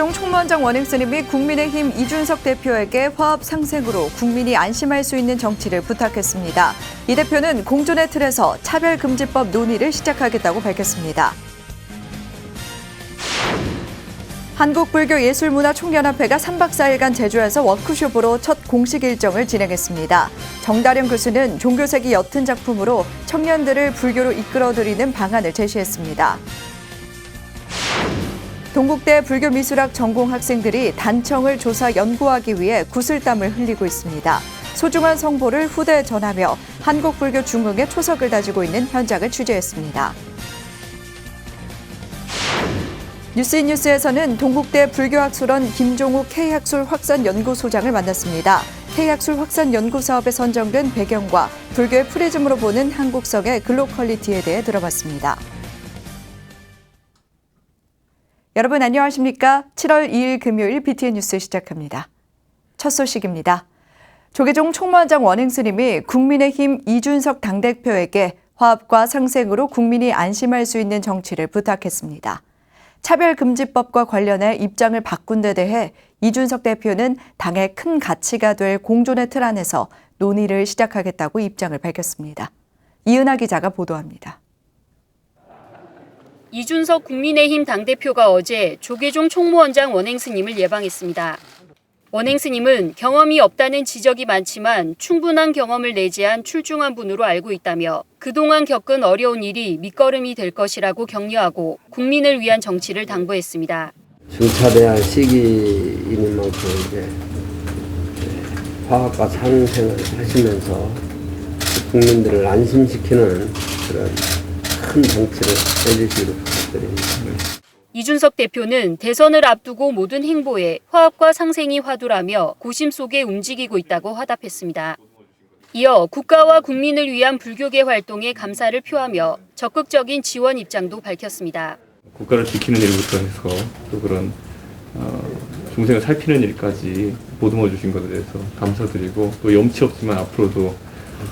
조계종 총무원장 원행 스님 이 국민의힘 이준석 대표에게 화합 상생으로 국민이 안심할 수 있는 정치를 부탁했습니다. 이 대표는 공존의 틀에서 차별금지법 논의를 시작하겠다고 밝혔습니다. 한국불교예술문화총연합회가 3박 4일간 제주에서 워크숍으로 첫 공식 일정을 진행했습니다. 정다령 교수는 종교색이 옅은 작품으로 청년들을 불교로 이끌어들이는 방안을 제시했습니다. 동국대 불교미술학 전공 학생들이 단청을 조사 연구하기 위해 구슬땀을 흘리고 있습니다. 소중한 성보를 후대에 전하며 한국 불교 중흥의 초석을 다지고 있는 현장을 취재했습니다. 뉴스인뉴스에서는 동국대 불교학술원 김종욱 K학술 확산 연구소장을 만났습니다. K학술 확산 연구 사업에 선정된 배경과 불교의 프리즘으로 보는 한국성의 글로컬리티에 대해 들어봤습니다. 여러분 안녕하십니까? 7월 2일 금요일 BTN 뉴스 시작합니다. 첫 소식입니다. 조계종 총무원장 원행 스님이 국민의힘 이준석 당대표에게 화합과 상생으로 국민이 안심할 수 있는 정치를 부탁했습니다. 차별금지법과 관련해 입장을 바꾼 데 대해 이준석 대표는 당의 큰 가치가 될 공존의 틀 안에서 논의를 시작하겠다고 입장을 밝혔습니다. 이은하 기자가 보도합니다. 이준석 국민의힘 당대표가 어제 조계종 총무원장 원행 스님을 예방했습니다. 원행 스님은 경험이 없다는 지적이 많지만 충분한 경험을 내재한 출중한 분으로 알고 있다며 그동안 겪은 어려운 일이 밑거름이 될 것이라고 격려하고 국민을 위한 정치를 당부했습니다. 중차대한 시기인 만큼 이제 화합과 상생을 하시면서 국민들을 안심시키는 그런 큰 정치를 해주시기를 부탁드립니다. 이준석 대표는 대선을 앞두고 모든 행보에 화합과 상생이 화두라며 고심 속에 움직이고 있다고 화답했습니다. 이어 국가와 국민을 위한 불교계 활동에 감사를 표하며 적극적인 지원 입장도 밝혔습니다. 국가를 지키는 일부터 해서 또 그런 어, 중생을 살피는 일까지 보듬어 주신 것에 대해서 감사드리고 또 염치 없지만 앞으로도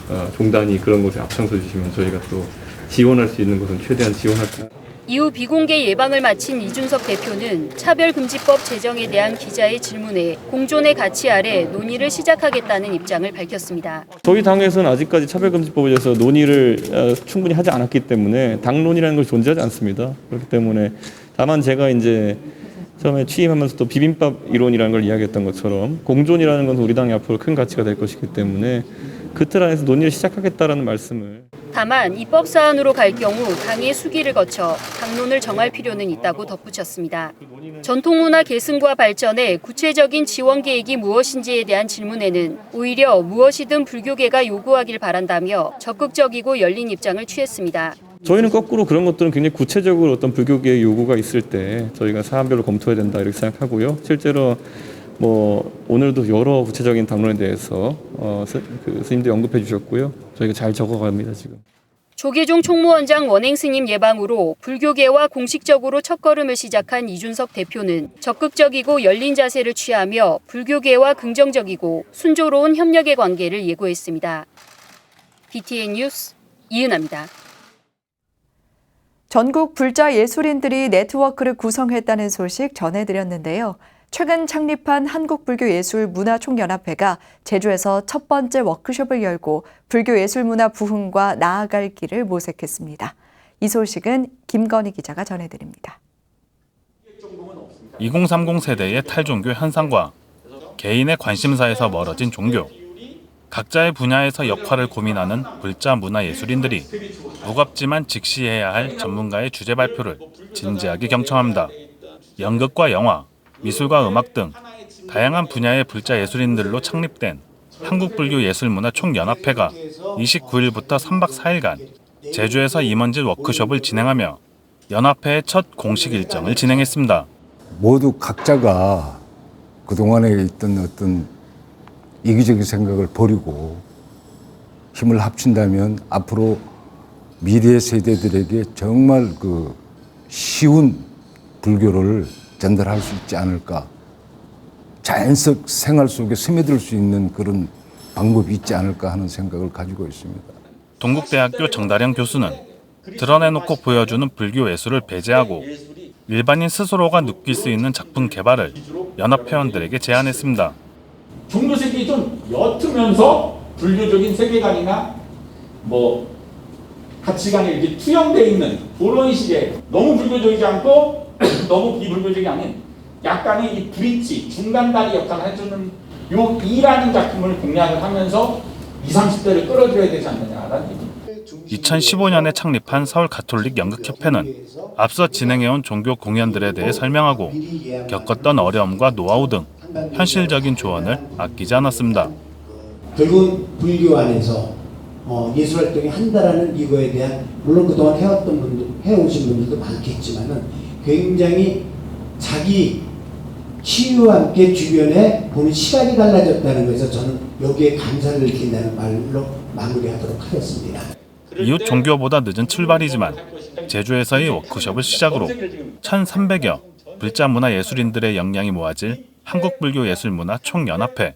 어, 종단이 그런 것에 앞장서 주시면 저희가 또 지원할 수 있는 것은 최대한 지원할 수 이후 비공개 예방을 마친 이준석 대표는 차별금지법 제정에 대한 기자의 질문에 공존의 가치 아래 논의를 시작하겠다는 입장을 밝혔습니다. 저희 당에서는 아직까지 차별금지법에 대해서 논의를 어, 충분히 하지 않았기 때문에 당론이라는 것이 존재하지 않습니다. 그렇기 때문에 다만 제가 이제 처음에 취임하면서 또 비빔밥 이론이라는 걸 이야기했던 것처럼 공존이라는 것은 우리 당의 앞으로 큰 가치가 될 것이기 때문에 그 틀 안에서 논의를 시작하겠다라는 말씀을 다만 입법 사안으로 갈 경우 당의 수기를 거쳐 당론을 정할 필요는 있다고 덧붙였습니다. 전통문화 계승과 발전에 구체적인 지원 계획이 무엇인지에 대한 질문에는 오히려 무엇이든 불교계가 요구하길 바란다며 적극적이고 열린 입장을 취했습니다. 저희는 거꾸로 그런 것들은 굉장히 구체적으로 어떤 불교계의 요구가 있을 때 저희가 사안별로 검토해야 된다 이렇게 생각하고요. 실제로 뭐 오늘도 여러 구체적인 당론에 대해서 어, 스, 그 스님도 언급해 주셨고요. 저희가 잘 적어갑니다 지금. 조계종 총무원장 원행 스님 예방으로 불교계와 공식적으로 첫걸음을 시작한 이준석 대표는 적극적이고 열린 자세를 취하며 불교계와 긍정적이고 순조로운 협력의 관계를 예고했습니다. BTN 뉴스 이은아입니다. 전국 불자 예술인들이 네트워크를 구성했다는 소식 전해드렸는데요. 최근 창립한 한국불교예술문화총연합회가 제주에서 첫 번째 워크숍을 열고 불교예술문화 부흥과 나아갈 길을 모색했습니다. 이 소식은 김건희 기자가 전해드립니다. 2030 세대의 탈종교 현상과 개인의 관심사에서 멀어진 종교, 각자의 분야에서 역할을 고민하는 불자 문화 예술인들이 무겁지만 직시해야 할 전문가의 주제 발표를 진지하게 경청합니다. 연극과 영화, 미술과 음악 등 다양한 분야의 불자 예술인들로 창립된 한국불교예술문화총연합회가 29일부터 3박 4일간 제주에서 임원질 워크숍을 진행하며 연합회의 첫 공식 일정을 진행했습니다. 모두 각자가 그동안에 있던 어떤 이기적인 생각을 버리고 힘을 합친다면 앞으로 미래 세대들에게 정말 그 쉬운 불교를 전달할 수 있지 않을까. 자연적 생활 속에 스며들 수 있는 그런 방법이 있지 않을까 하는 생각을 가지고 있습니다. 동국대학교 정다령 교수는 드러내놓고 보여주는 불교 예술을 배제하고 일반인 스스로가 느낄 수 있는 작품 개발을 연합 회원들에게 제안했습니다. 종교색이 좀 옅으면서 불교적인 세계관이나 뭐 가치관이 이렇게 투영되어 있는 그런 식의 너무 불교적이지 않고 너무 비불교적이 아닌 약간의 이 브릿지 중간 다리 역할을 해주는 요 이라는 작품을 공략을 하면서 20, 30대를 끌어들여야 되지 않느냐라는 얘기. 2015년에 창립한 서울 가톨릭 연극협회는 앞서 진행해온 종교 공연들에 대해 설명하고 겪었던 어려움과 노하우 등 현실적인 조언을 아끼지 않았습니다. 결국은 불교 안에서 어, 예술 활동이 한다라는 이거에 대한 물론 그동안 해왔던 분들 해오신 분들도 많겠지만은 굉장히 자기 치유와 함께 주변에 보는 시각이 달라졌다는 것에서 저는 여기에 감사를 느낀다는 말로 마무리하도록 하겠습니다. 이웃 종교보다 늦은 출발이지만 제주에서의 워크숍을 시작으로 1,300여 불자 문화 예술인들의 역량이 모아질 한국불교예술문화 총연합회,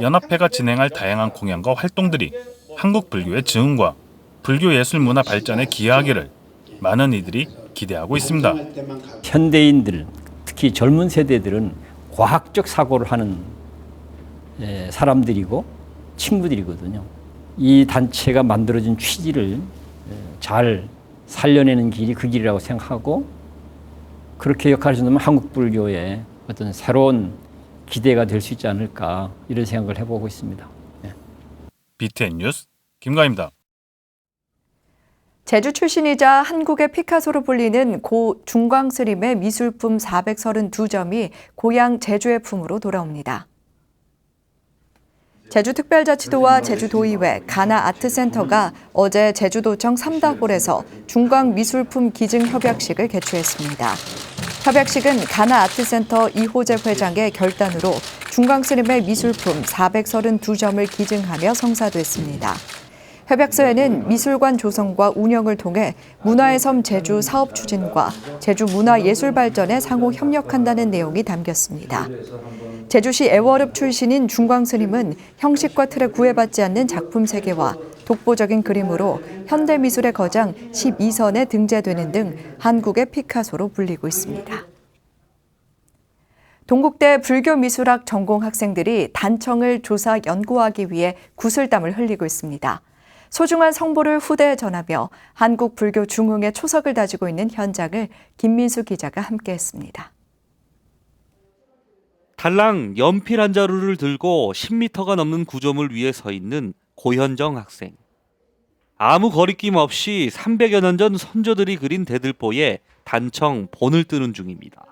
연합회가 진행할 다양한 공연과 활동들이 한국 불교의 증흥과 불교 예술 문화 발전에 기여하기를 많은 이들이 기대하고 있습니다. 현대인들 특히 젊은 세대들은 과학적 사고를 하는 에, 사람들이고 친구들이거든요. 이 단체가 만들어진 취지를 에, 잘 살려내는 길이 그 길이라고 생각하고 그렇게 역할을 해준다면 한국 불교의 어떤 새로운 기대가 될 수 있지 않을까 이런 생각을 해보고 있습니다. BTN 뉴스 김가입니다. 제주 출신이자 한국의 피카소로 불리는 고 중광스림의 미술품 432점이 고향 제주의 품으로 돌아옵니다. 제주특별자치도와 제주도의회 가나아트센터가 어제 제주도청 삼다홀에서 중광미술품 기증 협약식을 개최했습니다. 협약식은 가나아트센터 이호재 회장의 결단으로 중광스림의 미술품 432점을 기증하며 성사됐습니다. 협약서에는 미술관 조성과 운영을 통해 문화의 섬 제주 사업 추진과 제주 문화 예술 발전에 상호 협력한다는 내용이 담겼습니다. 제주시 애월읍 출신인 중광 스님은 형식과 틀에 구애받지 않는 작품 세계와 독보적인 그림으로 현대 미술의 거장 12선에 등재되는 등 한국의 피카소로 불리고 있습니다. 동국대 불교미술학 전공 학생들이 단청을 조사 연구하기 위해 구슬땀을 흘리고 있습니다. 소중한 성보를 후대에 전하며 한국 불교 중흥의 초석을 다지고 있는 현장을 김민수 기자가 함께했습니다. 달랑 연필 한 자루를 들고 10m가 넘는 구점을 위에 서 있는 고현정 학생. 아무 거리낌 없이 300여 년 전 선조들이 그린 대들보에 단청 본을 뜨는 중입니다.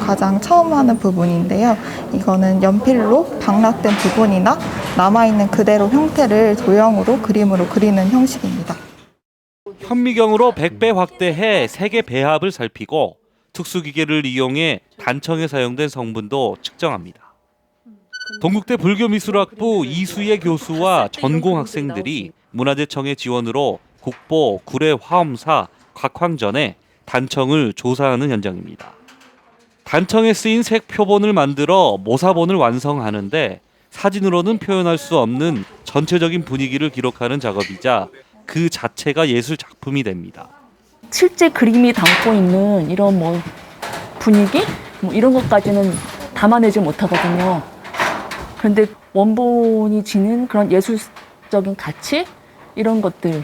가장 처음 하는 부분인데요. 이거는 연필로 방락된 부분이나 남아있는 그대로 형태를 도형으로 그림으로 그리는 형식입니다. 현미경으로 100배 확대해 색의 배합을 살피고 특수기계를 이용해 단청에 사용된 성분도 측정합니다. 동국대 불교미술학부 이수예 교수와 전공 학생들이 문화재청의 지원으로 국보, 구례 화엄사, 곽황전에 단청을 조사하는 현장입니다. 단청에 쓰인 색 표본을 만들어 모사본을 완성하는데 사진으로는 표현할 수 없는 전체적인 분위기를 기록하는 작업이자 그 자체가 예술 작품이 됩니다. 실제 그림이 담고 있는 이런 뭐 분위기 뭐 이런 것까지는 담아내지 못하거든요. 그런데 원본이 지닌 그런 예술적인 가치 이런 것들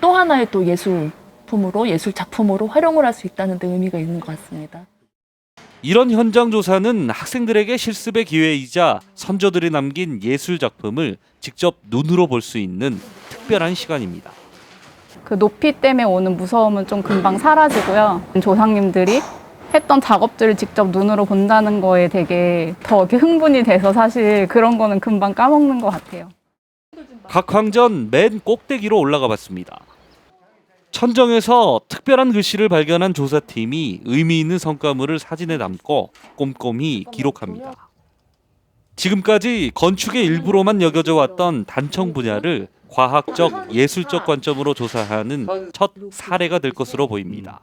또 하나의 또 예술품으로 예술 작품으로 활용을 할 수 있다는 데 의미가 있는 것 같습니다. 이런 현장 조사는 학생들에게 실습의 기회이자 선조들이 남긴 예술 작품을 직접 눈으로 볼 수 있는 특별한 시간입니다. 그 높이 때문에 오는 무서움은 좀 금방 사라지고요. 조상님들이 했던 작업들을 직접 눈으로 본다는 거에 되게 더 이렇게 흥분이 돼서 사실 그런 거는 금방 까먹는 것 같아요. 각황전 맨 꼭대기로 올라가 봤습니다. 천정에서 특별한 글씨를 발견한 조사팀이 의미 있는 성과물을 사진에 담고 꼼꼼히 기록합니다. 지금까지 건축의 일부로만 여겨져 왔던 단청 분야를 과학적 예술적 관점으로 조사하는 첫 사례가 될 것으로 보입니다.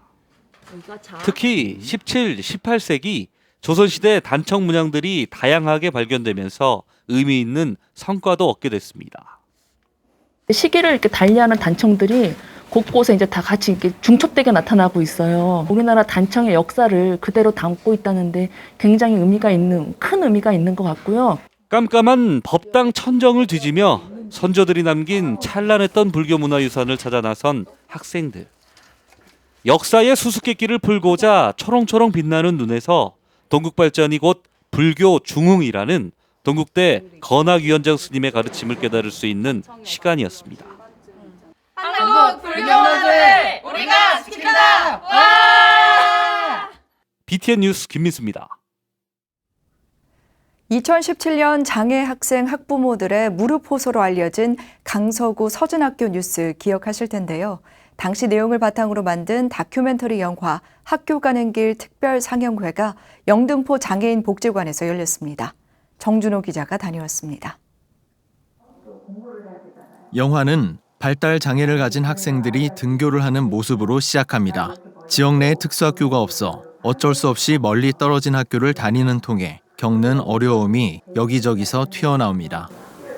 특히 17, 18세기 조선시대 단청 문양들이 다양하게 발견되면서 의미 있는 성과도 얻게 됐습니다. 시기를 이렇게 달리하는 단청들이 곳곳에 이제 다 같이 이렇게 중첩되게 나타나고 있어요. 우리나라 단청의 역사를 그대로 담고 있다는데 굉장히 의미가 있는 큰 의미가 있는 것 같고요. 깜깜한 법당 천정을 뒤지며 선조들이 남긴 찬란했던 불교 문화 유산을 찾아 나선 학생들. 역사의 수수께끼를 풀고자 초롱초롱 빛나는 눈에서 동국 발전이 곧 불교 중흥이라는 동국대 건학위원장 스님의 가르침을 깨달을 수 있는 시간이었습니다. 한국 불교노조를 우리가 지킨다! 와! BTN 뉴스 김민수입니다. 2017년 장애 학생 학부모들의 무릎 호소로 알려진 강서구 서진학교 뉴스 기억하실 텐데요. 당시 내용을 바탕으로 만든 다큐멘터리 영화 학교 가는 길 특별 상영회가 영등포 장애인 복지관에서 열렸습니다. 정준호 기자가 다녀왔습니다. 영화는 발달 장애를 가진 학생들이 등교를 하는 모습으로 시작합니다. 지역 내에 특수학교가 없어 어쩔 수 없이 멀리 떨어진 학교를 다니는 통에 겪는 어려움이 여기저기서 튀어나옵니다.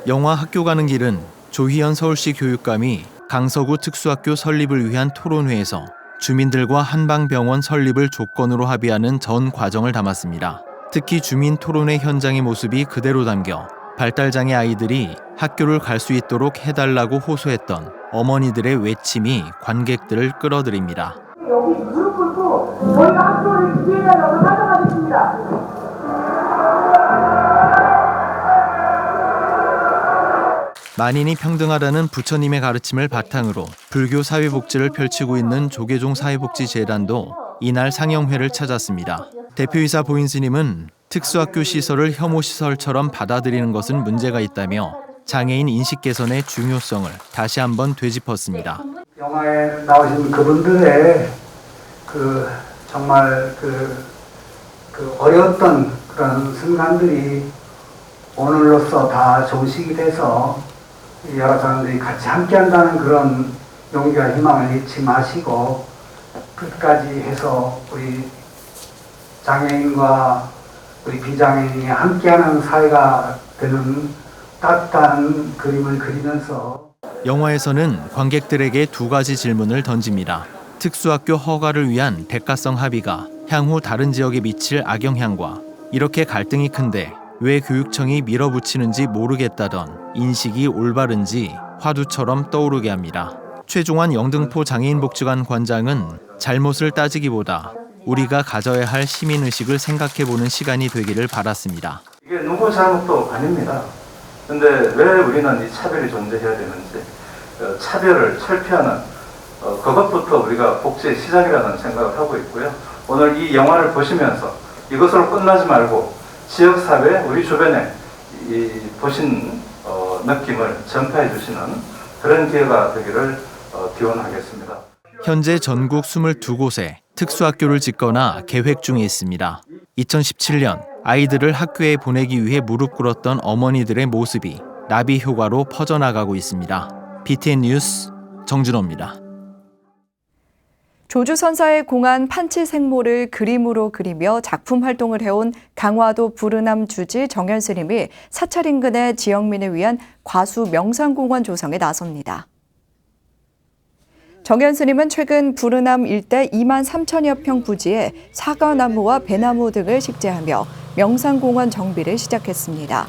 영화 학교 가는 길은 조희연 서울시 교육감이 강서구 특수학교 설립을 위한 토론회에서 주민들과 한방병원 설립을 조건으로 합의하는 전 과정을 담았습니다. 특히 주민 토론회 현장의 모습이 그대로 담겨 발달장애 아이들이 학교를 갈 수 있도록 해달라고 호소했던 어머니들의 외침이 관객들을 끌어들입니다. 여기 무릎 꿇고 저희가 학교를 유지해달라고 사정하겠습니다. 만인이 평등하다는 부처님의 가르침을 바탕으로 불교 사회복지를 펼치고 있는 조계종 사회복지재단도 이날 상영회를 찾았습니다. 대표이사 보인 스님은 특수학교 시설을 혐오 시설처럼 받아들이는 것은 문제가 있다며 장애인 인식 개선의 중요성을 다시 한번 되짚었습니다. 영화에 나오신 그분들의 그 정말 그, 그 어려웠던 그런 순간들이 오늘로써 다 종식이 돼서 여러 사람들이 같이 함께 한다는 그런 용기와 희망을 잃지 마시고 끝까지 해서 우리 장애인과 우리 비장애인이 함께하는 사회가 되는 따뜻한 그림을 그리면서 영화에서는 관객들에게 두 가지 질문을 던집니다. 특수학교 허가를 위한 대가성 합의가 향후 다른 지역에 미칠 악영향과 이렇게 갈등이 큰데 왜 교육청이 밀어붙이는지 모르겠다던 인식이 올바른지 화두처럼 떠오르게 합니다. 최종환 영등포 장애인복지관 관장은 잘못을 따지기보다 우리가 가져야 할 시민의식을 생각해보는 시간이 되기를 바랐습니다. 이게 누구 잘못도 아닙니다. 근데 왜 우리는 이 차별이 존재해야 되는지 어, 차별을 철폐하는 어, 그것부터 우리가 복지의 시작이라는 생각을 하고 있고요. 오늘 이 영화를 보시면서 이것으로 끝나지 말고 지역 사회 우리 주변에 이 보신 어, 느낌을 전파해 주시는 그런 기회가 되기를 어, 기원하겠습니다. 현재 전국 22곳에 특수학교를 짓거나 계획 중에 있습니다. 2017년 아이들을 학교에 보내기 위해 무릎 꿇었던 어머니들의 모습이 나비 효과로 퍼져나가고 있습니다. BTN 뉴스 정준호입니다. 조주선사의 공안 판치 생모를 그림으로 그리며 작품 활동을 해온 강화도 부르남 주지 정현 스님이 사찰 인근의 지역민을 위한 과수 명상공원 조성에 나섭니다. 정현 스님은 최근 부르남 일대 2만 3천여 평 부지에 사과나무와 배나무 등을 식재하며 명상공원 정비를 시작했습니다.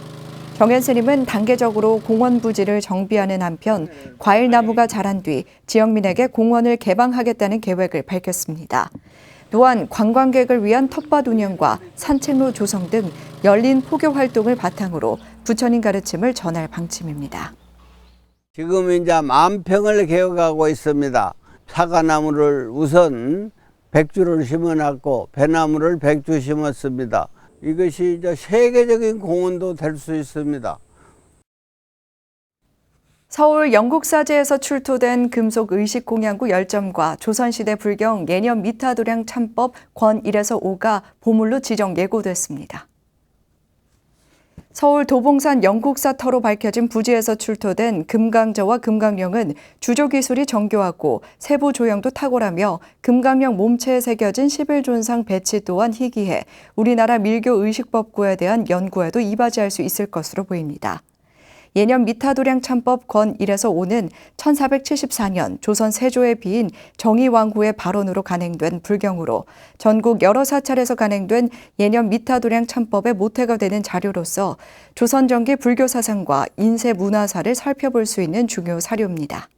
정현 스님은 단계적으로 공원 부지를 정비하는 한편 과일나무가 자란 뒤 지역민에게 공원을 개방하겠다는 계획을 밝혔습니다. 또한 관광객을 위한 텃밭 운영과 산책로 조성 등 열린 포교 활동을 바탕으로 부처님 가르침을 전할 방침입니다. 지금 이제 만 평을 개혁하고 있습니다. 사과나무를 우선 백주를 심어놨고 배나무를 백주 심었습니다. 이것이 이제 세계적인 공원도 될 수 있습니다. 서울 영국사제에서 출토된 금속 의식 공양구 열점과 조선시대 불경 예년 미타도량 참법 권 1에서 5가 보물로 지정 예고됐습니다. 서울 도봉산 영국사터로 밝혀진 부지에서 출토된 금강저와 금강령은 주조 기술이 정교하고 세부 조형도 탁월하며 금강령 몸체에 새겨진 11존상 배치 또한 희귀해 우리나라 밀교 의식법구에 대한 연구에도 이바지할 수 있을 것으로 보입니다. 예년 미타도량 참법 건 1에서 5는 1474년 조선 세조의 비인 정의왕후의 발언으로 간행된 불경으로 전국 여러 사찰에서 간행된 예년 미타도량 참법의 모태가 되는 자료로서 조선 전기 불교 사상과 인쇄 문화사를 살펴볼 수 있는 중요 사료입니다.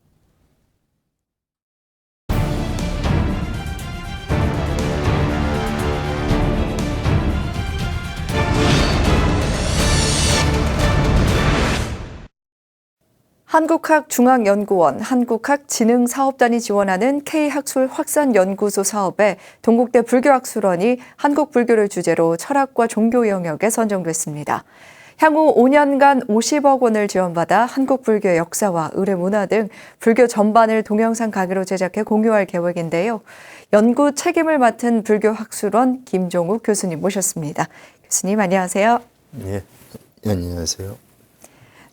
한국학중앙연구원, 한국학진흥사업단이 지원하는 K학술 확산연구소 사업에 동국대 불교학술원이 한국불교를 주제로 철학과 종교 영역에 선정됐습니다. 향후 5년간 50억 원을 지원받아 한국불교 역사와 의뢰문화 등 불교 전반을 동영상 강의로 제작해 공유할 계획인데요. 연구 책임을 맡은 불교학술원 김종욱 교수님 모셨습니다. 교수님 안녕하세요. 예, 안녕하세요.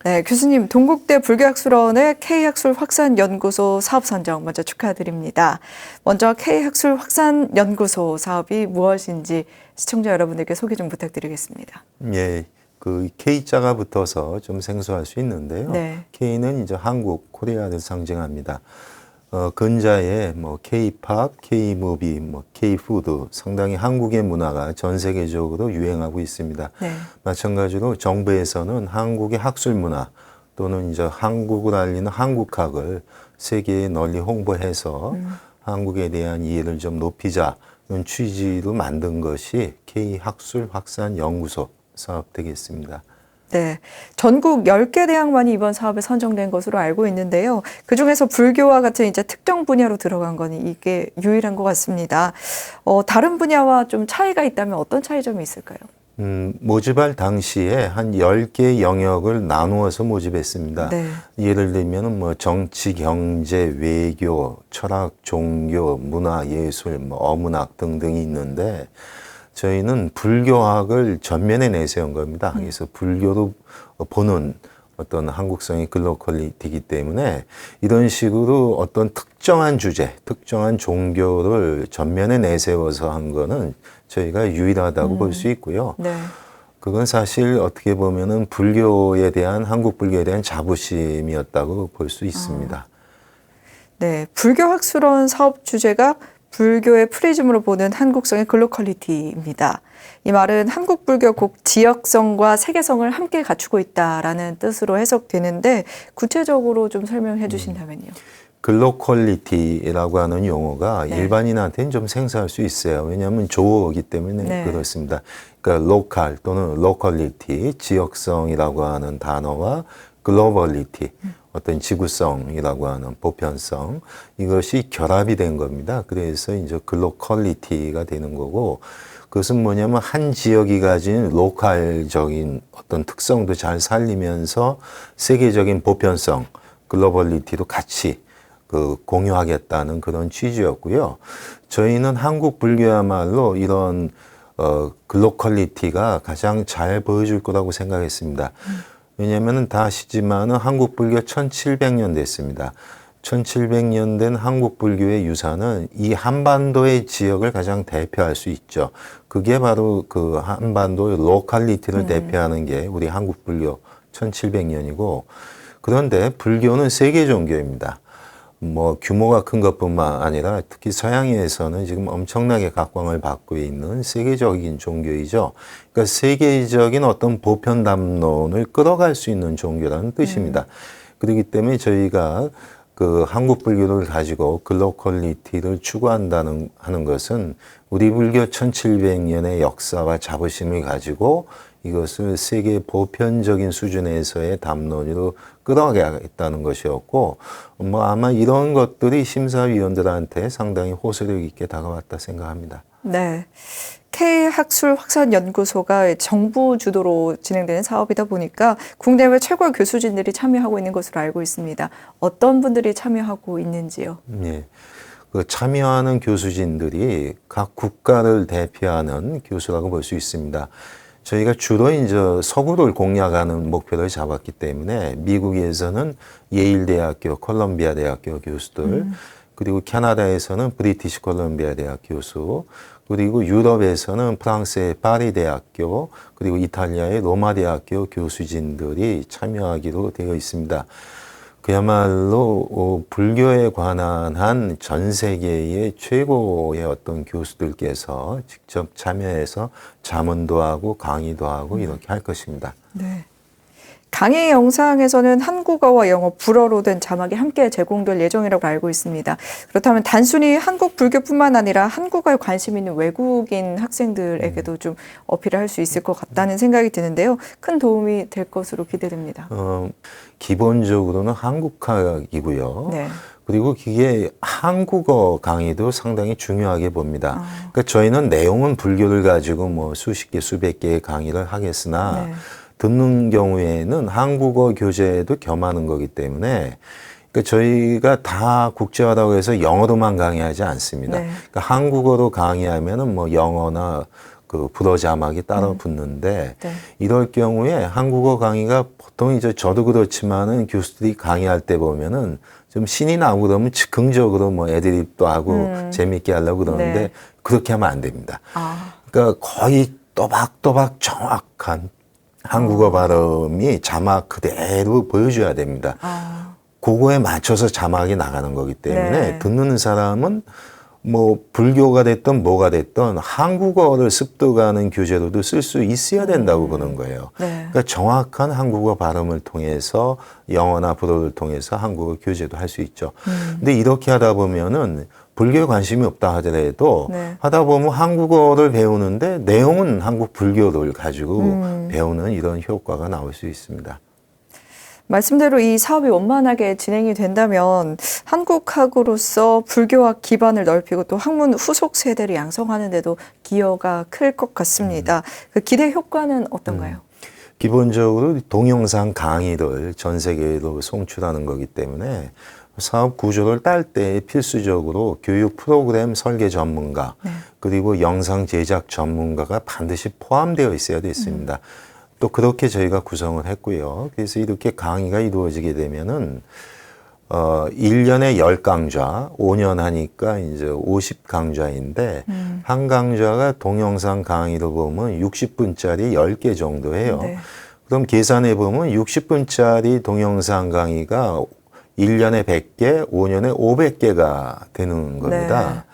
네, 교수님 동국대 불교학술원의 K학술 확산 연구소 사업 선정 먼저 축하드립니다. 먼저 K학술 확산 연구소 사업이 무엇인지 시청자 여러분들께 소개 좀 부탁드리겠습니다. 예, 그 K자가 붙어서 좀 생소할 수 있는데요. 네. K는 이제 한국, 코리아를 상징합니다. 어, 근자에 뭐 K-팝, K-무비, 뭐 K-푸드 상당히 한국의 문화가 전 세계적으로 유행하고 있습니다. 네. 마찬가지로 정부에서는 한국의 학술 문화 또는 이제 한국을 알리는 한국학을 세계에 널리 홍보해서 음. 한국에 대한 이해를 좀 높이자는 취지로 만든 것이 K 학술 확산 연구소 사업 되겠습니다. 네. 전국 10개 대학만이 이번 사업에 선정된 것으로 알고 있는데요. 그 중에서 불교와 같은 이제 특정 분야로 들어간 거는 이게 유일한 것 같습니다. 어, 다른 분야와 좀 차이가 있다면 어떤 차이점이 있을까요? 음, 모집할 당시에 한 10개 영역을 나누어서 모집했습니다. 네. 예를 들면 뭐 정치, 경제, 외교, 철학, 종교, 문화, 예술, 뭐 어문학 등등이 있는데 저희는 불교학을 전면에 내세운 겁니다. 그래서 불교로 보는 어떤 한국성의 글로컬리티이기 때문에 이런 식으로 어떤 특정한 주제, 특정한 종교를 전면에 내세워서 한 거는 저희가 유일하다고 볼수 있고요. 네. 그건 사실 어떻게 보면은 불교에 대한 한국 불교에 대한 자부심이었다고 볼 수 있습니다. 네. 불교 학술원 사업 주제가 불교의 프리즘으로 보는 한국성의 글로컬리티입니다. 이 말은 한국 불교 곡 지역성과 세계성을 함께 갖추고 있다라는 뜻으로 해석되는데 구체적으로 좀 설명해 주신다면요. 글로컬리티라고 하는 용어가 네. 일반인한테는 좀 생소할 수 있어요. 왜냐하면 조어이기 때문에 네. 그렇습니다. 그러니까 로컬 또는 로컬리티, 지역성이라고 하는 단어와 글로벌리티, 어떤 지구성이라고 하는 보편성 이것이 결합이 된 겁니다. 그래서 이제 글로컬리티가 되는 거고 그것은 뭐냐면 한 지역이 가진 로컬적인 어떤 특성도 잘 살리면서 세계적인 보편성, 글로벌리티도 같이 그 공유하겠다는 그런 취지였고요. 저희는 한국 불교야말로 이런 어 글로컬리티가 가장 잘 보여줄 거라고 생각했습니다. 왜냐하면 다 아시지만은 한국 불교 1700년 됐습니다. 1700년 된 한국 불교의 유산은 이 한반도의 지역을 가장 대표할 수 있죠. 그게 바로 그 한반도의 로컬리티를 음. 대표하는 게 우리 한국 불교 1700년이고 그런데 불교는 세계 종교입니다. 뭐 규모가 큰 것뿐만 아니라 특히 서양에서는 지금 엄청나게 각광을 받고 있는 세계적인 종교이죠. 그러니까 세계적인 어떤 보편 담론을 끌어갈 수 있는 종교라는 뜻입니다. 그렇기 때문에 저희가 그 한국 불교를 가지고 글로컬리티를 추구한다는 하는 것은 우리 불교 1700년의 역사와 자부심을 가지고 이것을 세계 보편적인 수준에서의 담론으로 끌어가겠다는 것이었고 뭐 아마 이런 것들이 심사위원들한테 상당히 호소력 있게 다가왔다 생각합니다. 네. K 학술 확산 연구소가 정부 주도로 진행되는 사업이다 보니까 국내외 최고의 교수진들이 참여하고 있는 것으로 알고 있습니다. 어떤 분들이 참여하고 있는지요? 예. 그 참여하는 교수진들이 각 국가를 대표하는 교수라고 볼 수 있습니다. 저희가 주로 이제 서구를 공략하는 목표를 잡았기 때문에 미국에서는 예일 대학교, 콜롬비아 대학교 교수들, 그리고 캐나다에서는 브리티시 콜롬비아 대학 교수, 그리고 유럽에서는 프랑스의 파리 대학교 그리고 이탈리아의 로마 대학교 교수진들이 참여하기로 되어 있습니다. 그야말로 어, 불교에 관한 한 전 세계의 최고의 어떤 교수들께서 직접 참여해서 자문도 하고 강의도 하고 이렇게 할 것입니다. 네. 강의 영상에서는 한국어와 영어, 불어로 된 자막이 함께 제공될 예정이라고 알고 있습니다. 그렇다면 단순히 한국 불교뿐만 아니라 한국어에 관심 있는 외국인 학생들에게도 좀 어필을 할 수 있을 것 같다는 생각이 드는데요. 큰 도움이 될 것으로 기대됩니다. 어, 기본적으로는 한국학이고요. 네. 그리고 이게 한국어 강의도 상당히 중요하게 봅니다. 그러니까 저희는 내용은 불교를 가지고 뭐 수십 개, 수백 개의 강의를 하겠으나 네. 듣는 경우에는 한국어 교재도 겸하는 거기 때문에 그러니까 저희가 다 국제화라고 해서 영어로만 강의하지 않습니다. 네. 그러니까 한국어로 강의하면은 뭐 영어나 그 불어 자막이 따로 음. 붙는데 네. 이럴 경우에 한국어 강의가 보통 이제 저도 그렇지만은 교수들이 강의할 때 보면은 좀 신이 나고 그러면 즉흥적으로 뭐 애드립도 하고 음. 재밌게 하려고 그러는데 네. 그렇게 하면 안 됩니다. 아, 그러니까 거의 또박또박 정확한 한국어 발음이 자막 그대로 보여줘야 됩니다. 아, 그거에 맞춰서 자막이 나가는 거기 때문에 네. 듣는 사람은 뭐 불교가 됐든 뭐가 됐든 한국어를 습득하는 교재로도 쓸 수 있어야 된다고 보는 거예요. 네. 그러니까 정확한 한국어 발음을 통해서 영어나 불어를 통해서 한국어 교재도 할 수 있죠. 음. 근데 이렇게 하다 보면은 불교에 관심이 없다 하더라도 네. 하다 보면 한국어를 배우는데 내용은 한국 불교를 가지고 음. 배우는 이런 효과가 나올 수 있습니다. 말씀대로 이 사업이 원만하게 진행이 된다면 한국학으로서 불교학 기반을 넓히고 또 학문 후속 세대를 양성하는 데도 기여가 클 것 같습니다. 그 기대 효과는 어떤가요? 기본적으로 동영상 강의를 전 세계로 송출하는 거기 때문에 사업 구조를 딸 때 필수적으로 교육 프로그램 설계 전문가 그리고 영상 제작 전문가가 반드시 포함되어 있어야 됐습니다. 또 그렇게 저희가 구성을 했고요. 그래서 이렇게 강의가 이루어지게 되면은 어, 1년에 10강좌, 5년 하니까 이제 50강좌인데, 음. 한 강좌가 동영상 강의로 보면 60분짜리 10개 정도 해요. 네. 그럼 계산해 보면 60분짜리 동영상 강의가 1년에 100개, 5년에 500개가 되는 겁니다.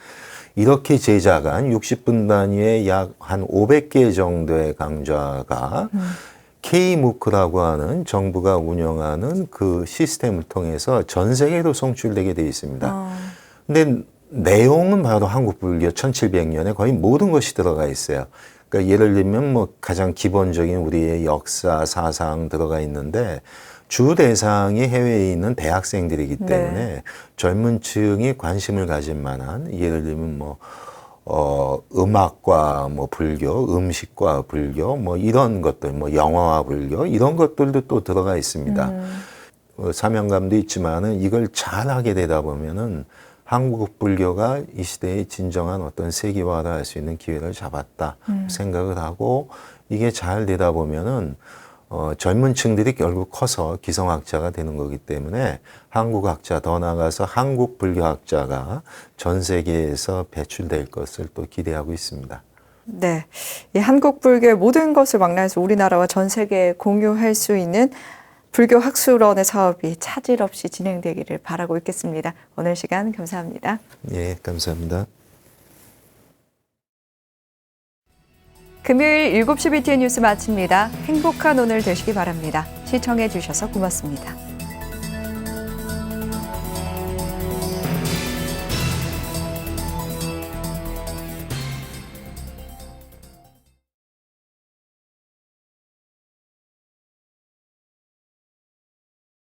이렇게 제작 한 60분 단위의 약 한 500개 정도의 강좌가 K무크라고 하는 정부가 운영하는 그 시스템을 통해서 전 세계로 송출되게 되어 있습니다. 아, 근데 내용은 바로 한국 불교 1700년에 거의 모든 것이 들어가 있어요. 그러니까 예를 들면 뭐 가장 기본적인 우리의 역사, 사상 들어가 있는데 주 대상이 해외에 있는 대학생들이기 네. 때문에 젊은 층이 관심을 가질 만한 예를 들면 뭐 어, 음악과 뭐 불교, 음식과 불교, 뭐 이런 것들, 뭐 영어와 불교, 이런 것들도 또 들어가 있습니다. 음. 어, 사명감도 있지만은 이걸 잘 하게 되다 보면은 한국 불교가 이 시대의 진정한 어떤 세계화를 할 수 있는 기회를 잡았다 음. 생각을 하고 이게 잘 되다 보면은 어, 젊은 층들이 결국 커서 기성학자가 되는 거기 때문에 한국학자 더 나아가서 한국 불교학자가 전 세계에서 배출될 것을 또 기대하고 있습니다. 네. 이 한국 불교의 모든 것을 망라해서 우리나라와 전 세계에 공유할 수 있는 불교 학술원의 사업이 차질 없이 진행되기를 바라고 있겠습니다. 오늘 시간 감사합니다. 예, 감사합니다. 금요일 7시 BTN 뉴스 마칩니다. 행복한 오늘 되시기 바랍니다. 시청해 주셔서 고맙습니다.